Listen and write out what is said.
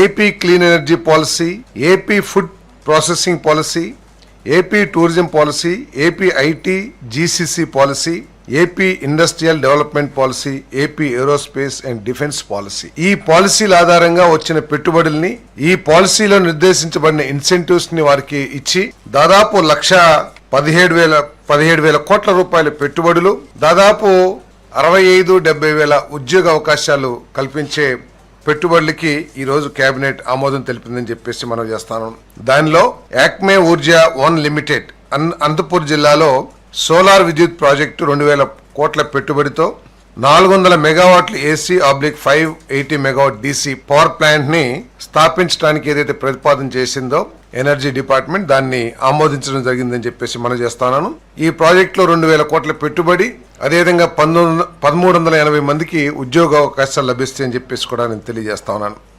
AP clean energy policy AP food processing policy AP tourism policy AP IT GCC policy AP industrial development policy AP aerospace and defence policy ఈ పాలసీల ఆధారంగా వచ్చిన పెట్టుబడుల్ని ఈ పాలసీలో నిర్దేశించబడిన ఇన్సెంటివ్స్ని వారికి ఇచ్చి దాదాపు లక్ష పదిహేడు వేల పదిహేడు వేల కోట్ల రూపాయల పెట్టుబడులు దాదాపు అరవై ఐదు డెబ్బై వేల ఉద్యోగ అవకాశాలు కల్పించే పెట్టుబడులకి ఈ రోజు కేబినెట్ ఆమోదం తెలిపిందని చెప్పేసి మనం చేస్తాను. దానిలో యాక్మే ఊర్జా వన్ లిమిటెడ్ అన్ అనంతపూర్ జిల్లాలో సోలార్ విద్యుత్ ప్రాజెక్టు రెండు వేల కోట్ల పెట్టుబడితో నాలుగు వందల మెగావాట్ల AC oblique five eighty megawatt DC power ప్లాంట్ని స్థాపించడానికి ఏదైతే ప్రతిపాదన చేసిందో ఎనర్జీ డిపార్ట్మెంట్ దాన్ని ఆమోదించడం జరిగిందని చెప్పేసి మనం చేస్తాను. ఈ ప్రాజెక్టులో రెండు వేల కోట్ల పెట్టుబడి అదేవిధంగా పంతొమ్మిది పదమూడు వందల ఎనభై మందికి ఉద్యోగ అవకాశాలు లభిస్తాయని చెప్పేసి కూడా నేను తెలియజేస్తా ఉన్నాను.